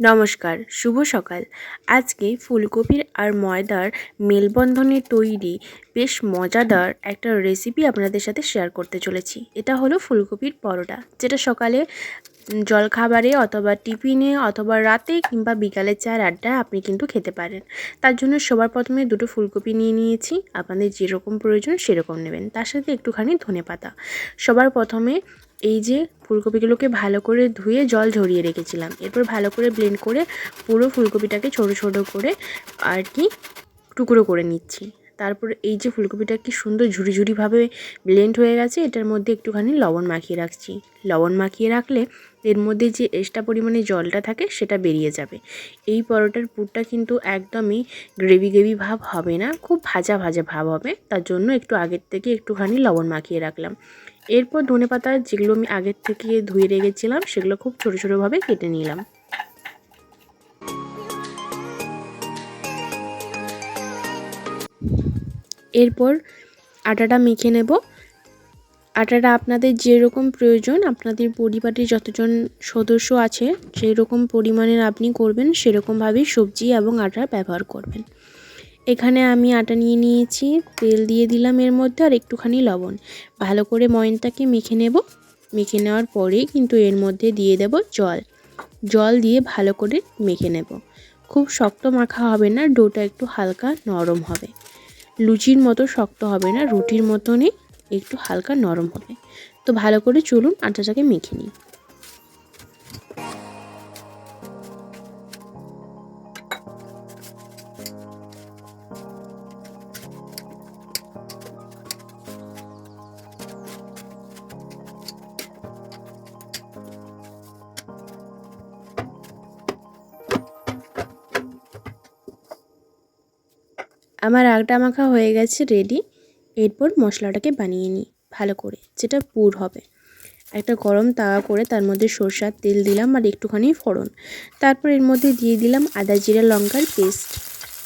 নমস্কার, শুভ সকাল। আজকে ফুলকপির আর ময়দার মেলবন্ধনে তৈরি বেশ মজাদার একটা রেসিপি আপনাদের সাথে শেয়ার করতে চলেছি। এটা হলো ফুলকপির পরোটা, যেটা সকালে জলখাবারে অথবা টিফিনে অথবা রাতে কিংবা বিকালের চার আড্ডায় আপনি কিন্তু খেতে পারেন। তার জন্য সবার প্রথমে দুটো ফুলকপি নিয়ে নিয়েছি, আপনাদের যেরকম প্রয়োজন সেরকম নেবেন। তার সাথে একটুখানি ধনে পাতা সবার প্রথমে এই যে ফুলকপিগুলোকে ভালো করে ধুয়ে জল ঝরিয়ে রেখেছিলাম। এরপর ভালো করে ব্লেন্ড করে পুরো ফুলকপিটাকে ছোট ছোট করে আর কি টুকরো করে নিচ্ছি। তারপর এই যে ফুলকপিটা কি সুন্দর ঝুড়ি ঝুড়িভাবে ব্লেন্ড হয়ে গেছে, এটার মধ্যে একটুখানি লবণ মাখিয়ে রাখছি। লবণ মাখিয়ে রাখলে এর মধ্যে যে এক্সট্রা পরিমাণে জলটা থাকে সেটা বেরিয়ে যাবে। এই পরোটার পুরটা কিন্তু একদমই গ্রেভি গ্রেভি ভাব হবে না, খুব ভাজা ভাজা ভাব হবে, তার জন্য একটু আগের থেকে একটুখানি লবণ মাখিয়ে রাখলাম। এরপর ধনে পাতা যেগুলো আমি আগের থেকে ধুয়ে রেখেছিলাম, সেগুলো খুব ছোটো ছোটোভাবে কেটে নিলাম। এরপর আটাটা মেখে নেব। আটাটা আপনাদের যেরকম প্রয়োজন, আপনাদের পরিবারে যতজন সদস্য আছে সেই রকম পরিমাণের আপনি করবেন, সেরকমভাবেই সবজি এবং আটা ব্যবহার করবেন। এখানে আমি আটা নিয়ে নিয়েছি, তেল দিয়ে দিলাম এর মধ্যে আর একটুখানি লবণ। ভালো করে ময়নটাকে মেখে নেব। মেখে নেওয়ার পরেই কিন্তু এর মধ্যে দিয়ে দেব জল। জল দিয়ে ভালো করে মেখে নেব। খুব শক্ত মাখা হবে না, ডোটা একটু হালকা নরম হবে। লুচির মতো শক্ত হবে না, রুটির মতনই একটু হালকা নরম হবে। তো ভালো করে চলুন আটাটাকে মেখে নিই। আমার আগটা মাখা হয়ে গেছে রেডি এরপর মশলাটাকে বানিয়ে নিই, ভালো করে, যেটা পুর হবে। একটা গরম তাওয়া করে তার মধ্যে সরষার তেল দিলাম আর একটুখানি ফোড়ন। তারপর এর মধ্যে দিয়ে দিলাম আদা, জিরা, লঙ্কার পেস্ট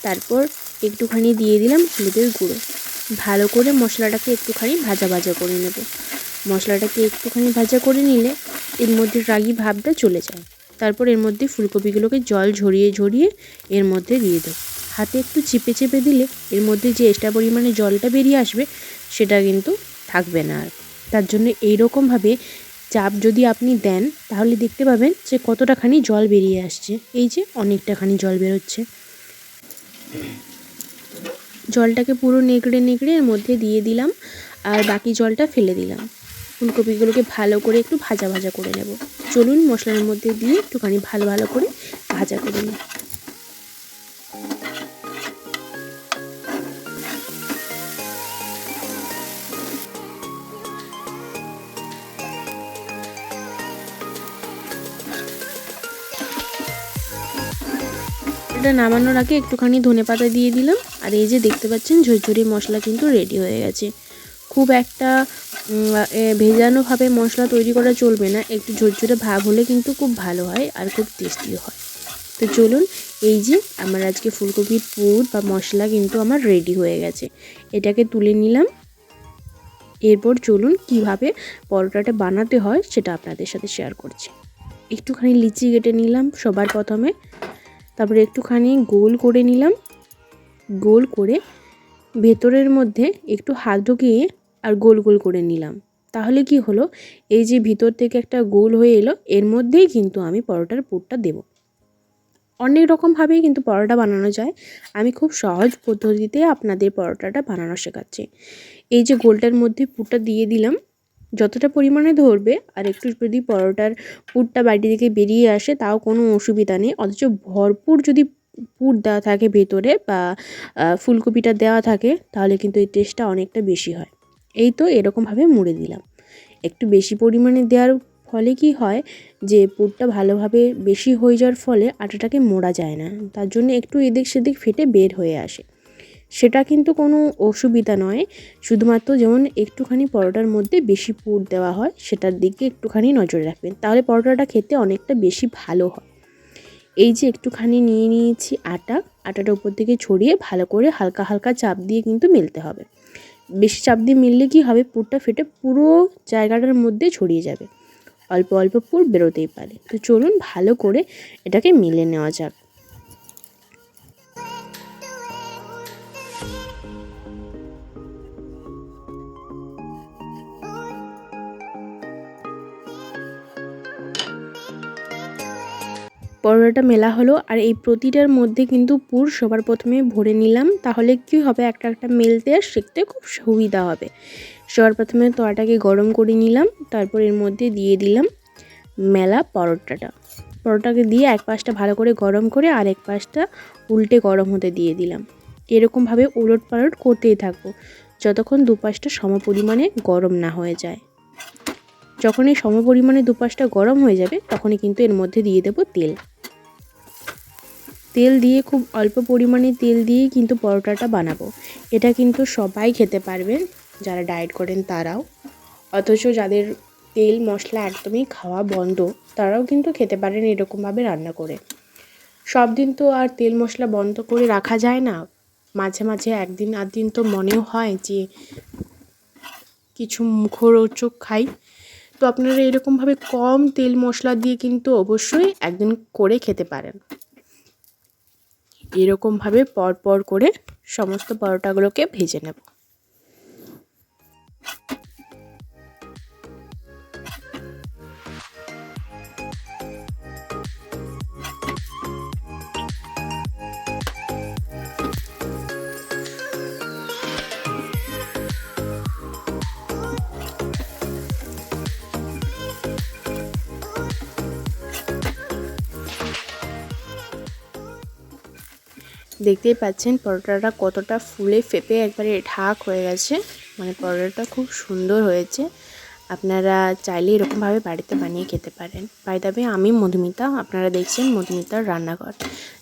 তারপর একটুখানি দিয়ে দিলাম হলুদের গুঁড়ো। ভালো করে মশলাটাকে একটুখানি ভাজা ভাজা করে নেব। মশলাটাকে একটুখানি ভাজা করে নিলে এর মধ্যে রাগি ভাবটা চলে যায়। তারপর এর মধ্যে ফুলকপিগুলোকে জল ঝরিয়ে ঝরিয়ে এর মধ্যে দিয়ে দেবো। হাতে একটু চেপে চেপে দিলে এর মধ্যে যে এক্সট্রা পরিমাণে জলটা বেরিয়ে আসবে, সেটা কিন্তু থাকবে না আর। তার জন্য এইরকমভাবে চাপ যদি আপনি দেন, তাহলে দেখতে পাবেন যে কতটাখানি জল বেরিয়ে আসছে। এই যে অনেকটাখানি জল বেরোচ্ছে। জলটাকে পুরো নেকড়ে নেকড়ে এর মধ্যে দিয়ে দিলাম আর বাকি জলটা ফেলে দিলাম। ফুলকপিগুলোকে ভালো করে একটু ভাজা ভাজা করে নেব। চলুন মশলার মধ্যে দিয়ে একটুখানি ভালো ভালো করে ভাজা করে নিই। এটা নামানোর আগে একটুখানি ধনে পাতা দিয়ে দিলাম। আর এই যে দেখতে পাচ্ছেন, ঝরঝরি মশলা কিন্তু রেডি হয়ে গেছে। খুব একটা ভেজানোভাবে মশলা তৈরি করা চলবে না। একটু ঝরঝরে ভাব হলে কিন্তু খুব ভালো হয় আর খুব টেস্টিও হয়। তো চলুন, এই যে আমার আজকে ফুলকপির পুর বা মশলা কিন্তু আমার রেডি হয়ে গেছে। এটাকে তুলে নিলাম। এরপর চলুন, কীভাবে পরোটাটা বানাতে হয় সেটা আপনাদের সাথে শেয়ার করছি। একটুখানি লিচি কেটে নিলাম সবার প্রথমে। তারপরে একটুখানি গোল করে নিলাম। গোল করে ভেতরের মধ্যে একটু হাত ঢুকিয়ে আর গোল গোল করে নিলাম। তাহলে কি হলো? এই যে ভিতর থেকে একটা গোল হয়ে এলো, এর মধ্যেই কিন্তু আমি পরোটার পুরটা দেব। অনেক রকমভাবেই কিন্তু পরোটা বানানো যায়। আমি খুব সহজ পদ্ধতিতে আপনাদের পরোটাটা বানানো শেখাচ্ছি। এই যে গোলটার মধ্যে পুরটা দিয়ে দিলাম। যতটা পরিমাণে ধরবে আর একটু যদি পরোটার পুরটা বাইরে থেকে বেরিয়ে আসে, তাও কোনো অসুবিধা নেই। অথচ ভরপুর যদি পুর দেওয়া থাকে ভেতরে বা ফুলকপিটা দেওয়া থাকে, তাহলে কিন্তু এই টেস্টটা অনেকটা বেশি হয়। এই তো এরকমভাবে মুড়ে দিলাম। একটু বেশি পরিমাণে দেওয়ার ফলে কি হয় যে, পুরটা ভালোভাবে বেশি হয়ে যাওয়ার ফলে আটাটাকে মোড়া যায় না। তার জন্য একটু এদিক সেদিক ফেটে বের হয়ে আসে। সেটা কিন্তু কোনো অসুবিধা নয়। শুধুমাত্র যেমন একটুখানি পরোটার মধ্যে বেশি পুর দেওয়া হয়, সেটার দিকে একটুখানি নজর রাখবেন। তাহলে পরোটাটা খেতে অনেকটা বেশি ভালো হয়। এই যে একটুখানি নিয়ে নিয়েছি আটা, আটাটা উপর থেকে ছড়িয়ে ভালো করে হালকা হালকা চাপ দিয়ে কিন্তু মেলতে হবে। বেশি চাপ দিয়ে মিললে কি হবে? পুরটা ফেটে পুরো জায়গাটার মধ্যে ছড়িয়ে যাবে। অল্প অল্প পুর বেরোতেই পারে। তো চলুন ভালো করে এটাকে মিলে নেওয়া যাক। পরোটাটা মেলা হলো আর এই প্রতিটার মধ্যে কিন্তু পুর সবার প্রথমে ভরে নিলাম, তাহলে কি হবে? একটা একটা মেলতে আর শিখতে খুব সুবিধা হবে। সবার প্রথমে তোয়াটাকে গরম করে নিলাম, তারপর এর মধ্যে দিয়ে দিলাম মেলা পরোটাটা। পরোটাকে দিয়ে এক পাশটা ভালো করে গরম করে আর এক পাশটা উল্টে গরম হতে দিয়ে দিলাম। এরকমভাবে উলট পালট করতেই থাকব, যতক্ষণ দুপাশটা সম পরিমাণে গরম না হয়ে যায়। যখন এই সম পরিমাণে দুপাশটা গরম হয়ে যাবে, তখনই কিন্তু এর মধ্যে দিয়ে দেবো তেল। তেল দিয়ে খুব অল্প পরিমাণে তেল দিয়ে কিন্তু পরোটাটা বানাবো। এটা কিন্তু সবাই খেতে পারবেন, যারা ডায়েট করেন তারাও। অথচ যাদের তেল, মশলা একদমই খাওয়া বন্ধ, তারাও কিন্তু খেতে পারেন এরকমভাবে রান্না করে। সব দিন তো আর তেল, মশলা বন্ধ করে রাখা যায় না। মাঝে মাঝে একদিন আধ দিন তো মনেও হয় যে কিছু মুখরোচক খাই। তো আপনারা এরকমভাবে কম তেল মশলা দিয়ে কিন্তু অবশ্যই একদিন করে খেতে পারেন। এরকমভাবে পর পর করে সমস্ত পরোটাগুলোকে ভেজে নেব। দেখতেই পাচ্ছেন পরোটাটা কতটা ফুলে ফেপে একবারে ঢাক হয়ে গেছে। মানে পরোটাটা খুব সুন্দর হয়েছে। আপনারা চাইলে এরকমভাবে বাড়িতে বানিয়ে খেতে পারেন। দাবে আমি মধুমিতা, আপনারা দেখছেন মধুমিতার রান্নাঘর।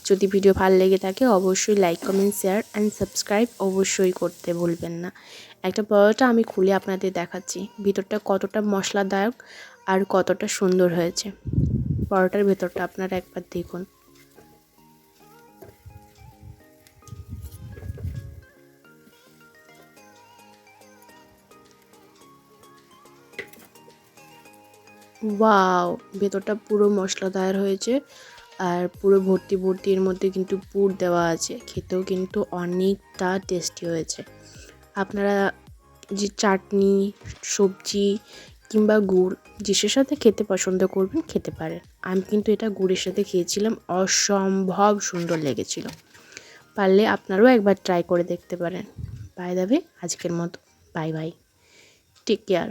যদি ভিডিও ভালো লেগে থাকে, অবশ্যই like comment share and subscribe অবশ্যই করতে ভুলবেন না। একটা পরোটা আমি খুলে আপনাদের দেখাচ্ছি। ভিতরটা কতটা মশলাদায়ক আর কতটা সুন্দর হয়েছে। পরোটার ভেতরটা আপনারা একবার দেখুন। ওয়াও, ভেতরটা পুরো মশলাদার হয়েছে আর পুরো ভর্তি ভর্তি এর মধ্যে কিন্তু পুর দেওয়া আছে। খেতেও কিন্তু অনেকটা টেস্টি হয়েছে। আপনারা যে চাটনি, সবজি কিংবা গুড়, যেসের সাথে খেতে পছন্দ করবেন খেতে পারেন। আমি কিন্তু এটা গুড়ের সাথে খেয়েছিলাম, অসম্ভব সুন্দর লেগেছিল। পারলে আপনারাও একবার ট্রাই করে দেখতে পারেন। বাই দাবে আজকের মতো। Bye bye take care